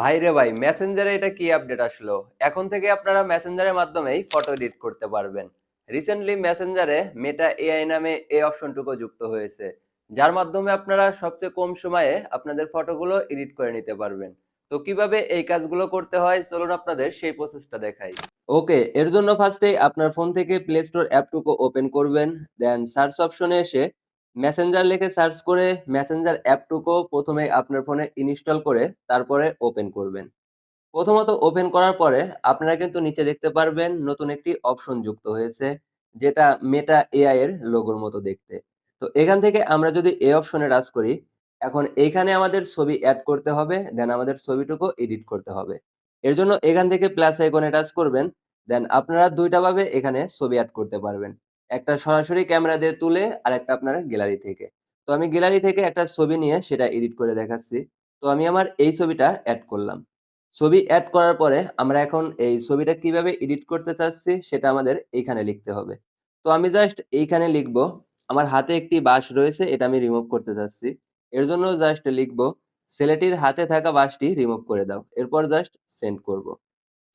ভাই রে ভাই মেসেঞ্জারে এটা কি আপডেট আসলো? এখন থেকে আপনারা মেসেঞ্জারের মাধ্যমেই ফটো এডিট করতে পারবেন। রিসেন্টলি মেসেঞ্জারে মেটা এআই নামে এই অপশনটুকু যুক্ত হয়েছে। যার মাধ্যমে আপনারা সবচেয়ে কম সময়ে আপনাদের ফটোগুলো এডিট করে নিতে পারবেন। তো কীভাবে এই কাজগুলো করতে হয়? চলুন আপনাদের সেই প্রসেসটা দেখাই। ওকে, এর জন্য ফার্স্টে আপনার ফোন থেকে প্লে স্টোর অ্যাপটুকু ওপেন করবেন। দেন সার্চ অপশনে এসে মেসেঞ্জার লিখে সার্চ করে মেসেঞ্জার অ্যাপটুকু প্রথমে আপনার ফোনে ইনস্টল করে তারপরে ওপেন করবেন। প্রথমত ওপেন করার পরে আপনারা কিন্তু নিচে দেখতে পারবেন নতুন একটি অপশন যুক্ত হয়েছে, যেটা মেটা এআই এর লোগোর মতো দেখতে। তো এখান থেকে আমরা যদি এই অপশনে টাচ করি, এখন এইখানে আমাদের ছবি অ্যাড করতে হবে দেন আমাদের ছবিটুকু এডিট করতে হবে। এর জন্য এখান থেকে প্লাস আইকনে টাচ করবেন দেন আপনারা দুইটা ভাবে এখানে ছবি অ্যাড করতে পারবেন। একটা সরাসরি ক্যামেরা দিয়ে তুলে আর একটা আপনার গ্যালারি থেকে। তো আমি গ্যালারি থেকে একটা ছবি নিয়ে সেটা এডিট করে দেখাচ্ছি। তো আমি আমার এই ছবিটা অ্যাড করলাম। ছবি অ্যাড করার পরে আমরা এখন এই ছবিটা কীভাবে এডিট করতে চাচ্ছি সেটা আমাদের এইখানে লিখতে হবে। তো আমি জাস্ট এইখানে লিখব, আমার হাতে একটি বাঁশ রয়েছে, এটা আমি রিমুভ করতে চাচ্ছি। এর জন্য জাস্ট লিখব ছেলেটির হাতে থাকা বাঁশটি রিমুভ করে দাও। এরপর জাস্ট সেন্ড করব।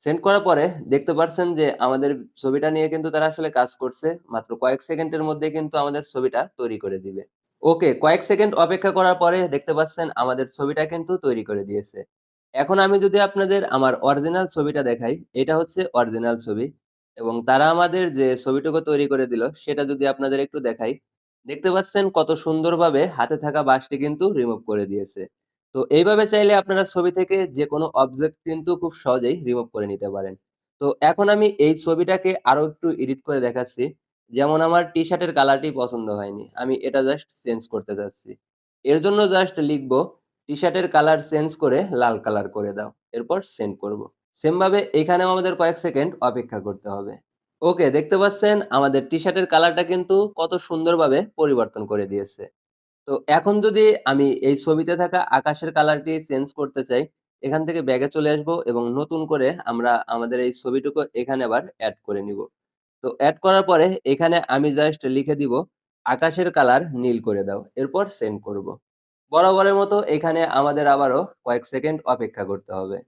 সেন্ড করার পরে দেখতে পাচ্ছেন যে আমাদের ছবিটা নিয়ে কিন্তু তারা আসলে কাজ করছে। মাত্র কয়েক সেকেন্ডের মধ্যে কিন্তু আমাদের ছবিটা তৈরি করে দিবে। ওকে কয়েক সেকেন্ড অপেক্ষা করার পরে দেখতে পাচ্ছেন আমাদের ছবিটা কিন্তু তৈরি করে দিয়েছে। এখন আমি যদি আপনাদের আমার অরিজিনাল ছবিটা দেখাই, এটা হচ্ছে অরিজিনাল ছবি। এবং তারা আমাদের যে ছবিটুকু তৈরি করে দিল, সেটা যদি আপনাদের একটু দেখাই, দেখতে পাচ্ছেন কত সুন্দরভাবে হাতে থাকা বাঁশটি কিন্তু রিমুভ করে দিয়েছে। তো এইভাবে চাইলে আপনারা ছবি থেকে যে কোনো অবজেক্ট কিন্তু খুব সহজেই রিমুভ করে নিতে পারেন। তো এখন আমি এই ছবিটাকে আরও একটু এডিট করে দেখাচ্ছি। যেমন আমার টি শার্টের কালারটি পছন্দ হয়নি, আমি এটা জাস্ট চেঞ্জ করতে চাচ্ছি। এর জন্য জাস্ট লিখব টি শার্টের কালার চেঞ্জ করে লাল কালার করে দাও, এরপর সেন্ড করব। সেম ভাবে এখানেও আমাদের কয়েক সেকেন্ড অপেক্ষা করতে হবে। ওকে দেখতে পাচ্ছেন, আমাদের টি শার্টের কালারটা কিন্তু কত সুন্দরভাবে পরিবর্তন করে দিয়েছে। তো এখন যদি আমি এই ছবিতে থাকা আকাশের কালারটি চেঞ্জ করতে চাই, এখান থেকে ব্যাগে চলে আসব এবং নতুন করে আমরা আমাদের এই ছবিটুকু এখানে আবার অ্যাড করে নিব। তো অ্যাড করার পরে এখানে আমি জাস্ট লিখে দিব, আকাশের কালার নীল করে দাও। এরপর সেন্ড করব। বরাবরের মতো এখানে আমাদের আবারও কয়েক সেকেন্ড অপেক্ষা করতে হবে।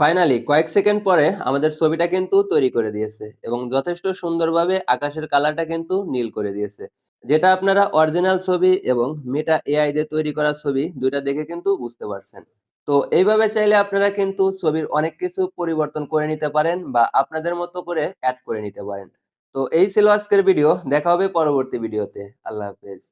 ফাইনালি কয়েক সেকেন্ড পরে আমাদের ছবিটা কিন্তু তৈরি করে দিয়েছে এবং যথেষ্ট সুন্দরভাবে আকাশের কালারটা কিন্তু নীল করে দিয়েছে। যেটা আপনারা অরিজিনাল ছবি এবং মেটা এআই দিয়ে তৈরি করা ছবি, দুইটা দেখে কিন্তু বুঝতে পারছেন। তো এইভাবে চাইলে আপনারা কিন্তু ছবির অনেক কিছু পরিবর্তন করে নিতে পারেন বা আপনাদের মতো করে অ্যাড করে নিতে পারেন। তো এই ছিল আজকের ভিডিও দেখা হবে পরবর্তী ভিডিওতে আল্লাহ হাফেজ।